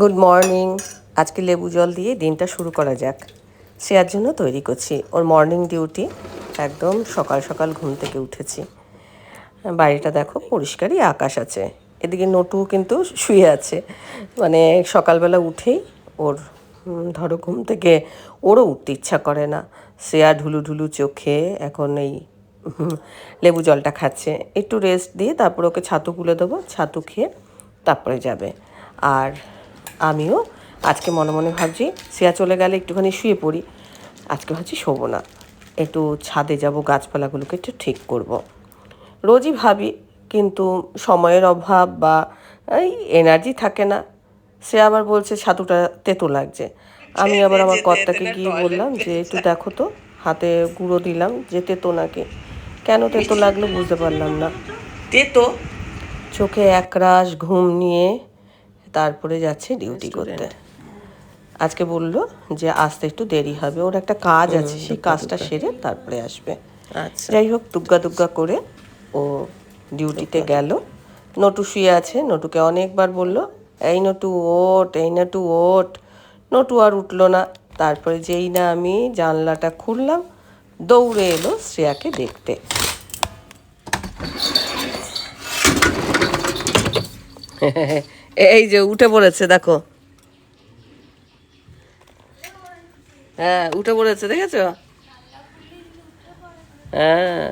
Good morning আজকে লেবু জল দিয়ে দিনটা শুরু করা যাক। শেয়ার জন্য তৈরি করছি। ওর মর্নিং ডিউটি একদম সকাল সকাল ঘুম থেকে উঠেছি। বাড়িটা দেখো পরিষ্কারই আকাশ আছে। এদিকে নটু কিন্তু শুয়ে আছে। মানে সকালবেলা উঠেই ওর ধরো ঘুম থেকে ওরও উঠতে ইচ্ছা করে না। শ্রেয়া ঢুলু ঢুলু চোখে এখন এই লেবু জলটা খাচ্ছে। একটু রেস্ট দিয়ে তারপর ওকে ছাতু তুলে দেবো। ছাতু খেয়ে তারপরে যাবে। আর আমিও আজকে মনে মনে ভাবছি শ্রেয়া চলে গেলে একটুখানি শুয়ে পড়ি। আজকে ভাবছি শোবো না। একটু ছাদে যাব গাছপালাগুলোকে একটু ঠিক করব। রোজই ভাবি কিন্তু সময়ের অভাব বা এই এনার্জি থাকে না। সে আবার বলছে ছাতুটা তেতো লাগছে। আমি আবার আমার কর্তাকে গিয়ে বললাম যে একটু দেখো তো হাতে গুঁড়ো দিলাম যে তেতো নাকি? কেন তেতো লাগল বুঝতে পারলাম না। তেতো? চোখে একরাশ ঘুম নিয়ে তারপরে যাচ্ছে ডিউটি করতে। আজকে বলল যে আসতে একটু দেরি হবে ওর একটা কাজ আছে সেই কাজটা সেরে তারপরে আসবে। আচ্ছা। যাই হোক দুগ্গা দুগ্গা করে ও ডিউটিতে গেল। নটু শুয়ে আছে নটুকে অনেকবার বলল এই নটু ওট এই নটু ওট নটু আর উঠল না। তারপরে যেই না আমি জানলাটা খুললাম দৌড়ে এলো শ্রেয়াকে দেখতে। এই যে উঠে পড়েছে দেখো। হ্যাঁ উঠে পড়েছে দেখেছ? হ্যাঁ।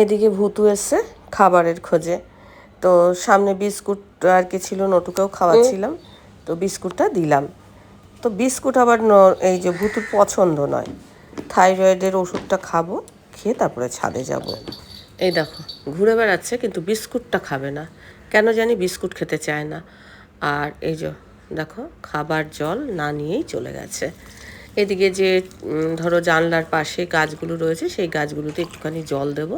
এদিকে ভুতু এসছে খাবারের খোঁজে। তো সামনে বিস্কুট আর কি ছিল নটুকেও খাওয়াচ্ছিলাম। তো বিস্কুটটা দিলাম। তো বিস্কুট আবার এই যে ভুতুর পছন্দ নয়। থাইরয়েডের ওষুধটা খাব খেয়ে তারপরে ছাদে যাব। এই দেখো ঘুরে বেড়াচ্ছে কিন্তু বিস্কুটটা খাবে না। কেন জানি বিস্কুট খেতে চায় না। আর এই যে, দেখো, খাবার জল না নিয়েই চলে গেছে। এদিকে যে ধরো জানলার পাশে গাছগুলো রয়েছে, সেই গাছগুলোতে একটুখানি জল দেব।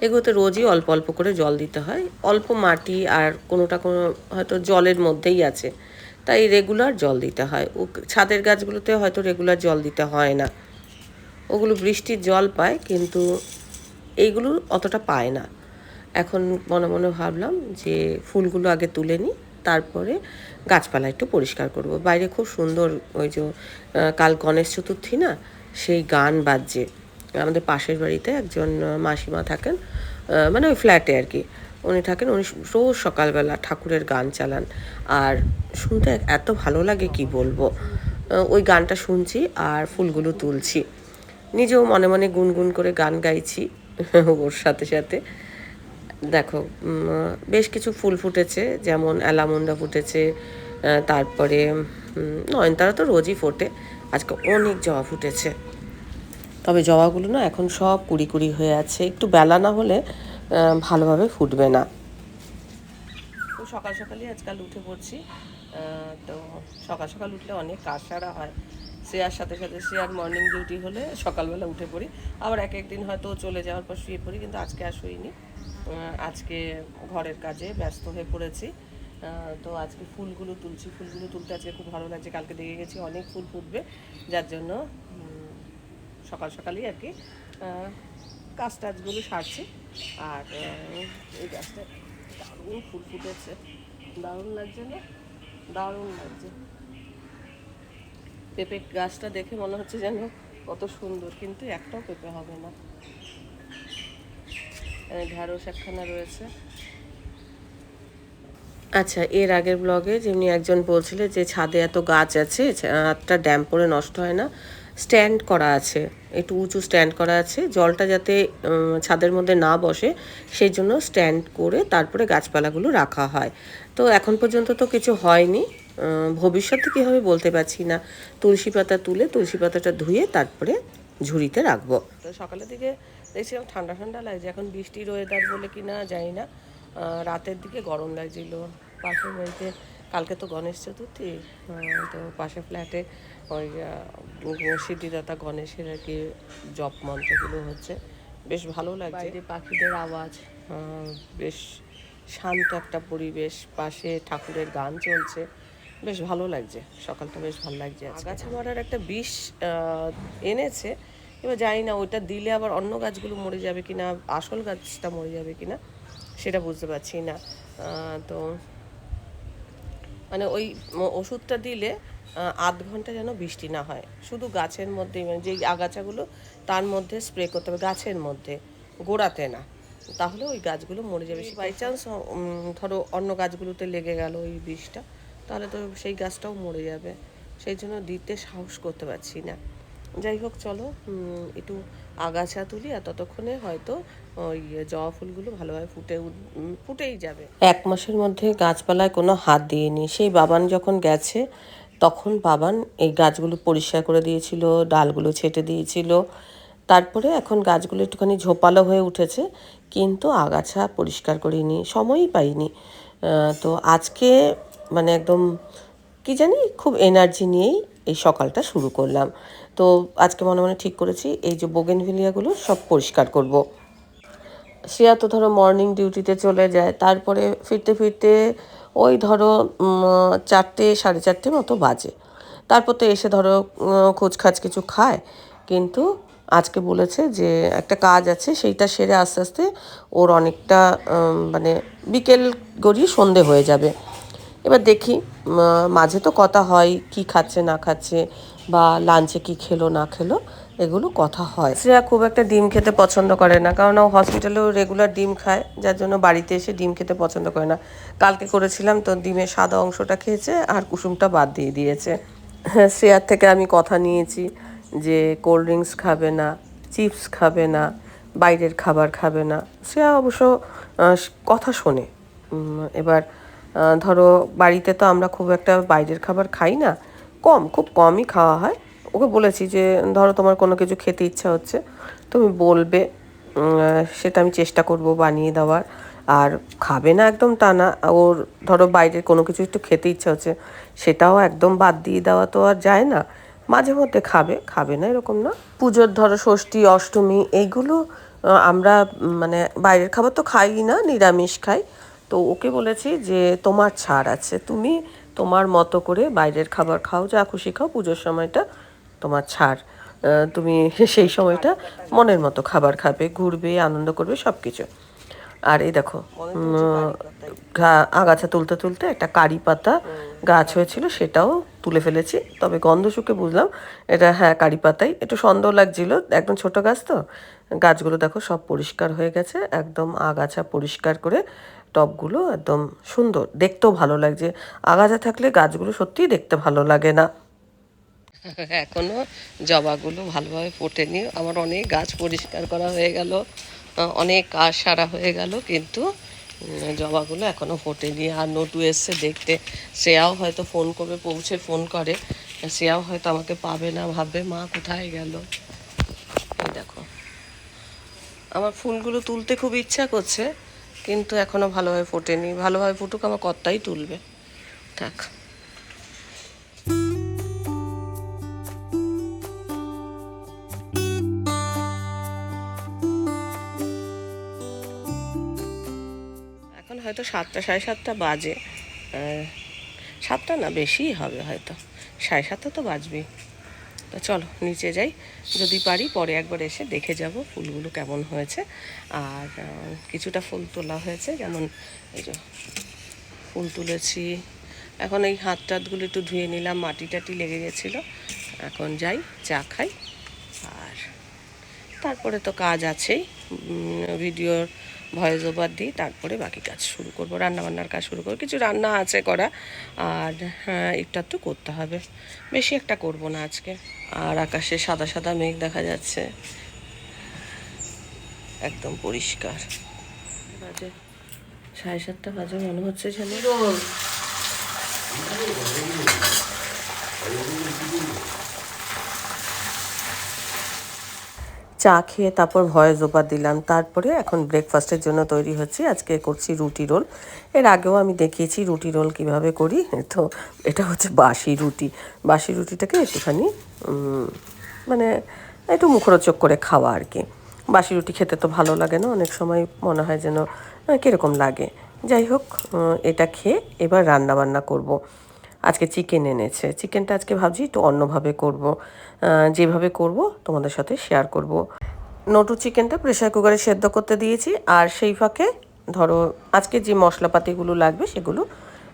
এগুলোতে রোজই অল্প অল্প করে জল দিতে হয়। অল্প মাটি আর কোনোটা কোনো হয়তো জলের মধ্যেই আছে। তাই রেগুলার জল দিতে হয়। ও ছাদের গাছগুলোতে হয়তো রেগুলার জল দিতে হয় না। ওগুলো বৃষ্টির জল পায়, কিন্তু এইগুলো অতটা পায় না। এখন মনে মনে ভাবলাম যে ফুলগুলো আগে তুলে নিই, তারপরে গাছপালা একটু পরিষ্কার করব। বাইরে খুব সুন্দর ওই যে কাল গণেশ চতুর্থী না, সেই গান বাজছে। আমাদের পাশের বাড়িতে একজন মাসিমা থাকেন মানে ওই ফ্ল্যাটে আর কি। উনি থাকেন, উনি রোজ সকালবেলা ঠাকুরের গান চালান। আর শুনতে এত ভালো লাগে, কি বলব? ওই গানটা শুনছি আর ফুলগুলো তুলছি। নিজেও মনে মনে গুনগুন করে গান গাইছি। ওর সাথে সাথে। দেখো বেশ কিছু ফুল ফুটেছে, যেমন অ্যালামন্ডা ফুটেছে তারপরে নয়নতারা তো রোজই ফোটে। আজকে অনেক জবা ফুটেছে। তবে জবাগুলো না এখন সব কুড়ি কুড়ি হয়ে আছে। একটু বেলা না হলে ভালোভাবে ফুটবে না। সকাল সকালই আজকাল উঠে পড়ছি। তো সকাল সকাল উঠলে অনেক কাজ হয়। শ্রেয়ার সাথে সাথে শ্রেয়ার মর্নিং ডিউটি হলে সকালবেলা উঠে পড়ি। আবার এক একদিন হয়তো চলে যাওয়ার পর শুয়ে পড়ি, কিন্তু আজকে আর শুইনি। আজকে ঘরের কাজে ব্যস্ত হয়ে পড়েছি। তো আজকে ফুলগুলো তুলছি, ফুলগুলো তুলতে আজকে খুব ভালো লাগছে। কালকে দেখে গেছি অনেক ফুল ফুটবে, যার জন্য সকাল সকালই আর কি কাজ টাজগুলো সারছি। আর এই গাছটা দারুণ ফুল ফুটেছে। দারুণ লাগছে না? দারুণ লাগছে। পেঁপে গাছটা দেখে মনে হচ্ছে যেন কত সুন্দর, কিন্তু একটাও পেঁপে হবে না। ঢ্যাঁড়স একখানা রয়েছে। আচ্ছা এর আগের ব্লগে যেমনি একজন বলছিলে যে ছাদে এত গাছ আছে, ছাদটা ড্যাম পরে নষ্ট হয় না স্ট্যান্ড করা আছে, একটু উঁচু স্ট্যান্ড করা আছে, জলটা যাতে ছাদের মধ্যে না বসে, সেই জন্য স্ট্যান্ড করে তারপরে গাছপালাগুলো রাখা হয়। তো এখন পর্যন্ত তো কিছু হয়নি। ভবিষ্যতে কী হবে বলতে পারছি না তুলসী পাতা তুলে তুলসী পাতাটা ধুয়ে তারপরে ঝুড়িতে রাখব। তো সকালের দিকে দেখছিলাম ঠান্ডা ঠান্ডা লাগছে এখন বৃষ্টির ওয়েদার বলে কি না জানি না। রাতের দিকে গরম লাগছিল পাশের বাড়িতে কালকে তো গণেশ চতুর্থী তো পাশের ফ্ল্যাটে ওই সিদ্ধিদাতা গণেশের আর কি জপ মন্ত্রগুলো হচ্ছে। বেশ ভালো লাগছে। পাখিদের আওয়াজ। বেশ শান্ত একটা পরিবেশ পাশে ঠাকুরের গান চলছে। বেশ ভালো লাগছে। সকালটা বেশ ভালো লাগছে আগাছা মারার একটা বিষ এনেছে। এবার জানি না ওইটা দিলে আবার অন্য গাছগুলো মরে যাবে কি না আসল গাছটা মরে যাবে কি না সেটা বুঝতে পারছি না। তো মানে ওই ওষুধটা দিলে আধ ঘণ্টা যেন বৃষ্টি না হয়। শুধু গাছের মধ্যে মানে যেই আগাছাগুলো তার মধ্যে স্প্রে করতে হবে গাছের মধ্যে গোড়াতে না। তাহলে ওই গাছগুলো মরে যাবে। বাই চান্স ধরো অন্য গাছগুলোতে লেগে গেল ওই বিষটা। তাহলে তো সেই গাছটাও মরে যাবে। সেই জন্য দিতে সাহস করতে পারছি না। যাই হোক, চলো একটু আগাছা তুলি আর ততক্ষণে হয়তো ওই জবা ফুলগুলো ভালোভাবে ফুটে ফুটেই যাবে। এক মাসের মধ্যে গাছপালায় কোনো হাত দিইনি। সেই বাবান যখন গেছে, তখন বাবান এই গাছগুলো পরিষ্কার করে দিয়েছিল, ডালগুলো ছেটে দিয়েছিল। তারপরে এখন গাছগুলো একটুখানি ঝোপালো হয়ে উঠেছে, কিন্তু আগাছা পরিষ্কার করিনি, সময়ই পাইনি। তো আজকে মানে একদম, কি জানি, খুব এনার্জি নিয়েই এই সকালটা শুরু করলাম। তো আজকে মনে মনে ঠিক করেছি, এই যে বোগেনভিলিয়াগুলো সব পরিষ্কার করব। শ্রেয়া তো ধরো মর্নিং ডিউটিতে চলে যায়, তারপরে ফিরতে ফিরতে ওই ধরো চারটে, সাড়ে চারটে মতো বাজে। তারপর তো এসে ধরো খোঁজখাজ কিছু খায়, কিন্তু আজকে বলেছে যে একটা কাজ আছে, সেইটা সেরে আস্তে আস্তে ওর অনেকটা মানে বিকেল গড়িয়ে সন্ধে হয়ে যাবে। এবার দেখি মাঝে তো কথা হয় কি খাচ্ছে, না খাচ্ছে, বা লাঞ্চে কি খেলো, না খেলো, এগুলো কথা হয়। শ্রেয়া খুব একটা ডিম খেতে পছন্দ করে না, কারণ ও হসপিটালেও রেগুলার ডিম খায়, যার জন্য বাড়িতে এসে ডিম খেতে পছন্দ করে না। কালকে করেছিলাম তো ডিমের সাদা অংশটা খেয়েছে আর কুসুমটা বাদ দিয়ে দিয়েছে। শ্রেয়ার থেকে আমি কথা নিয়েছি যে কোল্ড ড্রিঙ্কস খাবে না চিপস খাবে না, বাইরের খাবার খাবে না। শ্রেয়া অবশ্য কথা শোনে। এবার ধরো বাড়িতে তো আমরা খুব একটা বাইরের খাবার খাই না, কম, খুব কমই খাওয়া হয়। ওকে বলেছি যে, ধরো তোমার কোনো কিছু খেতে ইচ্ছা হচ্ছে, তুমি বলবে সেটা আমি চেষ্টা করব বানিয়ে দেওয়ার। আর খাবে না একদম তা না, ওর ধরো বাইরের কোনো কিছু একটু খেতে ইচ্ছা হচ্ছে, সেটাও একদম বাদ দিয়ে দেওয়া তো আর যায় না। মাঝে মধ্যে খাবে খাবে না এরকম না। পুজোর ধরো ষষ্ঠী, অষ্টমী, এইগুলো আমরা মানে বাইরের খাবার তো খাই না, নিরামিষ খাই। তো ওকে বলেছি যে তোমার ছাড় আছে। তুমি তোমার মতো করে বাইরের খাবার খাও যা খুশি খাও পুজোর সময়টা তোমার ছাড়। তুমি সেই সময়টা মনের মতো খাবার খাবে ঘুরবে আনন্দ করবে সব কিছু আর এই দেখো আগাছা তুলতে তুলতে একটা কারি পাতা গাছ হয়েছিল সেটাও তুলে ফেলেছি। তবে গন্ধ শুকে বুঝলাম এটা হ্যাঁ কারি পাতাই। একটু সন্দেহ লাগছিল একদম ছোট গাছ তো। গাছগুলো দেখো সব পরিষ্কার হয়ে গেছে একদম আগাছা পরিষ্কার করে টবগুলো একদম সুন্দর। দেখতেও ভালো লাগছে। আগাছা থাকলে গাছগুলো সত্যিই দেখতে ভালো লাগে না। এখনও জবাগুলো ভালোভাবে ফোটেনি। আমার অনেক গাছ পরিষ্কার করা হয়ে গেল। অনেক কাজ সারা হয়ে গেল, কিন্তু জবাগুলো এখনও ফোটেনি। আর নটু এসছে দেখতে। শ্রেয়াও হয়তো ফোন করবে, পৌঁছে ফোন করে। শ্রেয়াও হয়তো আমাকে পাবে না, ভাববে, মা কোথায় গেল? দেখো। আমার ফুলগুলো তুলতে খুব ইচ্ছা করছে। কিন্তু এখনও ভালোভাবে ফোটেনি। ভালোভাবে ফুটুক, আমার কর্তাই তুলবে। থাক। এখন হয়তো সাতটা, সাড়ে সাতটা বাজে। সাতটা না, বেশিই হবে হয়তো। সাড়ে সাতটা তো বাজবেই। তো চলো, নিচে যাই। যদি পারি, পরে একবার এসে দেখে যাব ফুলগুলো কেমন হয়েছে। আর কিছুটা ফুল তোলা হয়েছে, যেমন এই যে ফুল তুলেছি। এখন এই হাত টাতগুলো একটু ধুয়ে নিলাম, মাটি টাটি লেগে গেছিল। এখন যাই, চা খাই। আর, তারপরে তো কাজ আছেই। ভিডিওর ভয়েস ওভার দিই, তারপরে বাকি কাজ শুরু করব, রান্নাবান্নার কাজ শুরু করব। কিছু রান্না আছে করা, আর হ্যাঁ একটু একটু করতে হবে। বেশি একটা করব না আজকে। আর আকাশে সাদা সাদা মেঘ দেখা যাচ্ছে। একদম পরিষ্কার। বাজে সাড়ে সাতটা বাজে, মনে হচ্ছে চা খেয়ে তারপর ভয়েস ওভার দিলাম। তারপরে এখন ব্রেকফাস্টের জন্য তৈরি হচ্ছে। আজকে করছি রুটি রোল। এর আগেও আমি দেখিয়েছি রুটি রোল কীভাবে করি। তো এটা হচ্ছে বাসি রুটি। বাসি রুটিটাকে একটুখানি মানে একটু মুখরোচক করে খাওয়া আর কি। বাসি রুটি খেতে তো ভালো লাগে না। অনেক সময় মনে হয় যেন কীরকম লাগে। যাই হোক এটা খেয়ে এবার রান্না বান্না করব। আজকে চিকেন এনেছে। চিকেনটা আজকে ভাবছি একটু অন্যভাবে করব। যেভাবে করব, তোমাদের সাথে শেয়ার করব। নটু চিকেনটা প্রেশার কুকারে সেদ্ধ করতে দিয়েছি আর সেই ফাঁকে ধরো আজকে যে মশলাপাতিগুলো লাগবে সেগুলো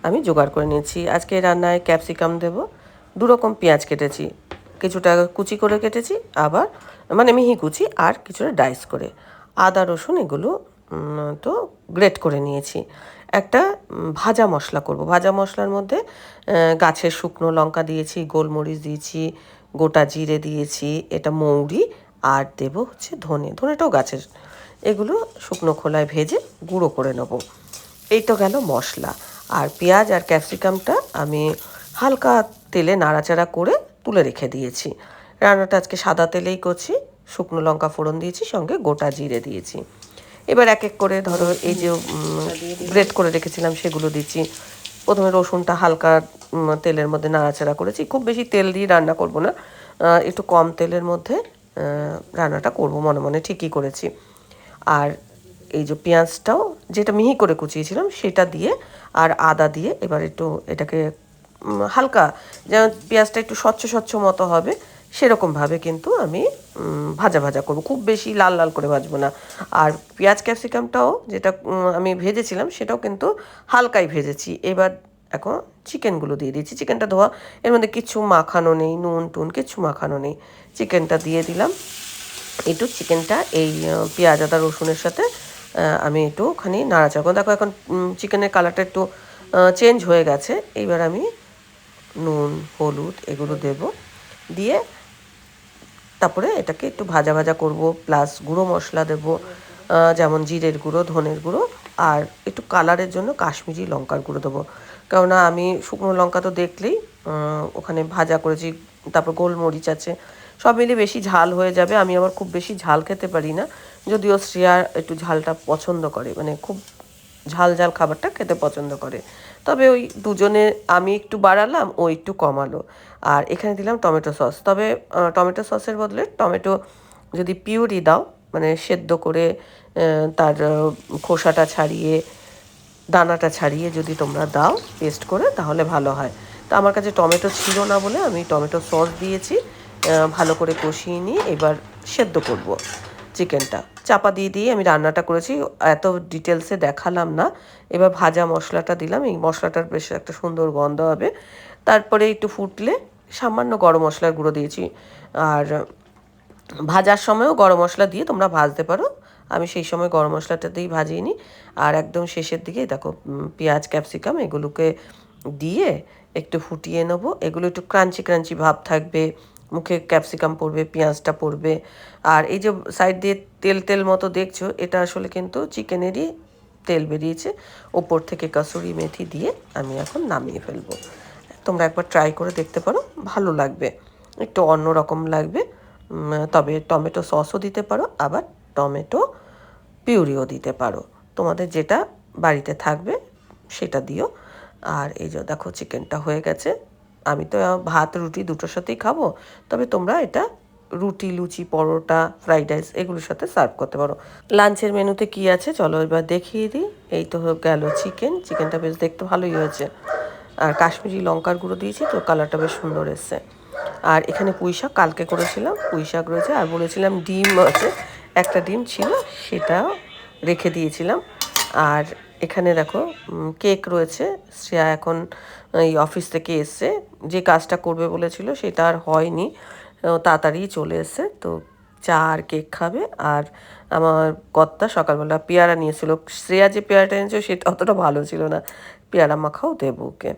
আমি জোগাড় করে নিয়েছি। আজকে রান্নায় ক্যাপসিকাম দেব দু রকম পেঁয়াজ কেটেছি, কিছুটা কুচি করে কেটেছি, আবার মানে মিহি কুচি আর কিছুটা ডাইস করে। আদা রসুন এগুলো তো গ্রেট করে নিয়েছি। একটা ভাজা মশলা করব। ভাজা মশলার মধ্যে গাছের শুকনো লঙ্কা দিয়েছি, গোলমরিচ দিয়েছি, গোটা জিরে দিয়েছি, এটা মৌরি, আর দেব হচ্ছে ধনে। ধনেটাও গাছের, এগুলো শুকনো খোলায় ভেজে গুঁড়ো করে নেব। এই তো গেল মশলা। আর পেঁয়াজ আর ক্যাপসিকামটা আমি হালকা তেলে নাড়াচাড়া করে তুলে রেখে দিয়েছি। রান্নাটা আজকে সাদা তেলেই করছি, শুকনো লঙ্কা ফোড়ন দিয়েছি, সঙ্গে গোটা জিরে দিয়েছি। এবার এক এক করে ধরো এই যে গ্রেট করে রেখেছিলাম, সেগুলো দিচ্ছি। প্রথমে রসুনটা হালকা তেলের মধ্যে নাড়াচাড়া করেছি। খুব বেশি তেল দিয়ে রান্না করব না। একটু কম তেলের মধ্যে রান্নাটা করব মনে মনে, ঠিকই করেছি। আর এই যে পেঁয়াজটাও, যেটা মিহি করে কুচিয়েছিলাম, সেটা দিয়ে আর আদা দিয়ে এবার একটু এটাকে হালকা যেমন পেঁয়াজটা একটু স্বচ্ছ স্বচ্ছ মতো হবে, সেরকমভাবে কিন্তু আমি ভাজা ভাজা করব। খুব বেশি লাল লাল করে ভাজবো না। আর পেঁয়াজ ক্যাপসিকামটাও যেটা আমি ভেজেছিলাম সেটাও কিন্তু হালকাই ভেজেছি। এবার এখন চিকেনগুলো দিয়ে দিয়েছি। চিকেনটা ধোয়া, এর মধ্যে কিছু মাখানো নেই, নুন টুন, কিছু মাখানো নেই। চিকেনটা দিয়ে দিলাম। একটু চিকেনটা এই পেঁয়াজ, আদা, রসুনের সাথে আমি একটু ওখানে নাড়াচাড়া করব। দেখো এখন চিকেনের কালারটা একটু চেঞ্জ হয়ে গেছে। এইবার আমি নুন, হলুদ এগুলো দেব। দিয়ে তারপরে এটাকে একটু ভাজা ভাজা করব প্লাস গুঁড়ো মশলা দেব যেমন জিরের গুঁড়ো, ধনের গুঁড়ো, আর একটু কালারের জন্য কাশ্মীরি লঙ্কার গুঁড়ো দেবো। কেননা আমি শুকনো লঙ্কা তো দেখলেই ওখানে ভাজা করেছি, তারপর গোলমরিচ আছে, সব মিলে বেশি ঝাল হয়ে যাবে, আমি আবার খুব বেশি ঝাল খেতে পারি না, যদিও শ্রেয়া একটু ঝালটা পছন্দ করে মানে খুব ঝাল ঝাল খাবারটা খেতে পছন্দ করে। তবে ওই দুজনে আমি একটু বাড়ালাম, ও একটু কমালো। আর এখানে দিলাম টমেটো সস। তবে টমেটো সসের বদলে টমেটো যদি পিউরি দাও মানে সেদ্ধ করে তার খোসাটা ছাড়িয়ে, দানাটা ছাড়িয়ে যদি তোমরা দাও, পেস্ট করে, তাহলে ভালো হয়। তো আমার কাছে টমেটো ছিল না বলে আমি টমেটো সস দিয়েছি। ভালো করে কষিয়ে নিয়ে এবার সেদ্ধ করব। চিকেনটা। চাপা দিয়ে দিয়ে আমি রান্নাটা করেছি। এত ডিটেলসে দেখালাম না। এবার ভাজা মশলাটা দিলাম। এই মশলাটার বেশ একটা সুন্দর গন্ধ হবে। তারপরে একটু ফুটলে সামান্য গরম মশলার গুঁড়ো দিয়েছি। আর ভাজার সময়ও গরম মশলা দিয়ে তোমরা ভাজতে পারো। আমি সেই সময় গরম মশলাটা দিয়েই ভাজিয়ে নিই। আর একদম শেষের দিকে দেখো পেঁয়াজ, ক্যাপসিকাম এগুলোকে দিয়ে একটু ফুটিয়ে নেব। এগুলো একটু ক্রাঞ্চি ক্রাঞ্চি ভাব থাকবে। মুখে ক্যাপসিকাম পড়বে, পেঁয়াজটা পড়বে। আর এই যে সাইড দিয়ে তেল তেল মতো দেখছ, এটা আসলে কিন্তু চিকেনেরই তেল বেরিয়েছে। ওপর থেকে কাসুরি মেথি দিয়ে আমি এখন নামিয়ে ফেলব। তোমরা একবার ট্রাই করে দেখতে পারো, ভালো লাগবে। একটু অন্য রকম লাগবে তবে টমেটো সসও দিতে পারো, আবার টমেটো পিউরিও দিতে পারো। তোমাদের যেটা বাড়িতে থাকবে, সেটা দিও। আর এই যে দেখো চিকেনটা হয়ে গেছে। আমি তো ভাত, রুটি দুটোর সাথেই খাব। তবে তোমরা এটা রুটি, লুচি, পরোটা, ফ্রাইড রাইস এগুলোর সাথে সার্ভ করতে পারো। লাঞ্চের মেনুতে কি আছে? চলো এবার দেখিয়ে দিই। এই তো গেল চিকেন। চিকেনটা বেশ দেখতে ভালোই হয়েছে। আর কাশ্মীরি লঙ্কার গুঁড়ো দিয়েছি তো, কালারটা বেশ সুন্দর এসছে। আর এখানে পুঁই শাক, কালকে করেছিলাম। পুঁই শাক রয়েছে আর বলেছিলাম ডিম আছে। একটা ডিম ছিল সেটা রেখে দিয়েছিলাম। আর এখানে দেখো কেক রয়েছে। শ্রেয়া এখন এই অফিস থেকে এসছে। যে কাজটা করবে বলেছিল সেটা আর হয়নি। তাড়াতাড়ি চলে এসছে। তো চা আর কেক খাবে। আর আমার কর্তা সকালবেলা পেয়ারা নিয়েছিল। শ্রেয়া যে পেয়ারাটা এনেছিল সেটা অতটা ভালো ছিল না। পেয়ারা মাখাও দেবো ওকে।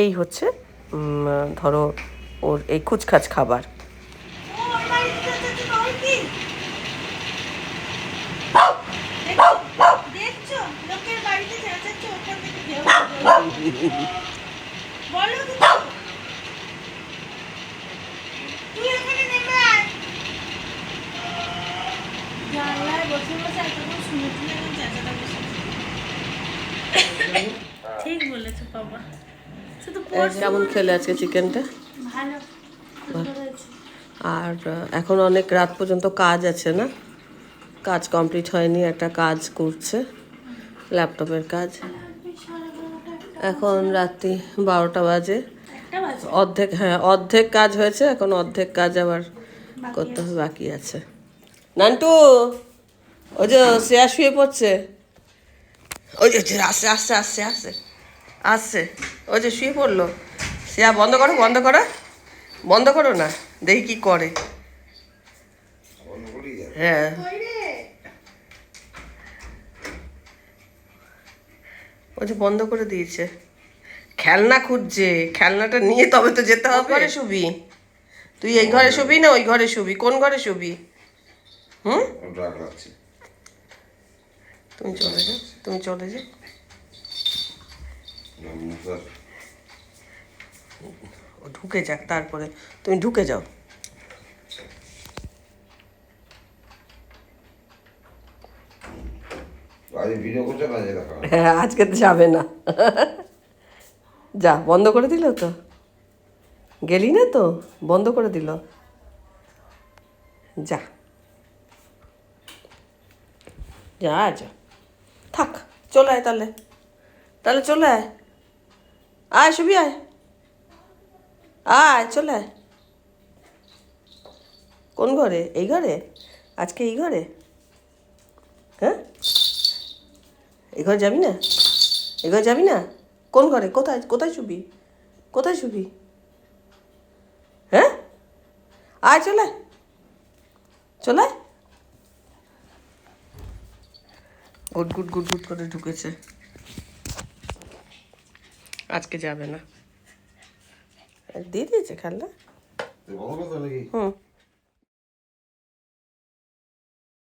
এই হচ্ছে ধরো ওর এই কুচখাচ খাবার ওর বাড়িতে তো নয় কি? দেখো, দেখছ? লোকের বাড়িতে চেঁচাচ্ছ, ওখান থেকে ঢেউ ঢেউ। বলো কিছু। তুই এখানে নেমে আয়। জানলায় বসে বসে এতক্ষণ শুনেছি, এখন চেঁচাটা বেশি। ঠিক বলেছ বাবা। কেমন খেলে আজকে চিকেনটা? আর এখন অনেক রাত পর্যন্ত কাজ আছে না? কাজ কমপ্লিট হয়নি একটা কাজ করছে ল্যাপটপের কাজ। এখন রাত্রি বারোটা বাজে। অর্ধেক হ্যাঁ অর্ধেক কাজ হয়েছে এখন অর্ধেক কাজ আবার করতে হবে বাকি আছে। নান্টু ওই যে শ্রেয়া শুয়ে পড়ছে। ওই যে আসছে আসছে আসছে আসছে আসছে। ওই যে শুয়ে পড়ল। শ্রেয়া বন্ধ করো বন্ধ করো। বন্ধ করো না দেখি কি করে। হ্যাঁ। ওই যে বন্ধ করে দিয়েছে। খেলনা খুঁজছে খেলনাটা নিয়ে তবে তো যেতে হবে। ঘরে শুবি? তুই এই ঘরে শুবি না ওই ঘরে শুবি? কোন ঘরে শুবি? হুম? তুমি চলে যাও তুমি চলে যাও ও ঢুকে যাক তারপরে। তুমি ঢুকে যাও। ভিডিও করছে না হ্যাঁ আজকে তো যাবে না। যা, বন্ধ করে দিল তো? গেলি না তো? বন্ধ করে দিল। যা। যা যা। থাক, চলে আয় তাহলে। তাহলে চলে আয়। আয় শুবি আয়। আয়, চলে আয়। কোন ঘরে? এই ঘরে? আজকে এই ঘরে? হ্যাঁ? ঘরে যাবি না? ঘরে যাবি না? কোন ঘরে? কোথায়? কোথায় শুবি? কোথায় শুবি? হ্যাঁ? আয় চলে। চলে? আয়। গুড গুড গুড গুড করে ঢুকেছে। আজকে যাবে না। দিয়ে দিয়েছে খেলনা। হুম।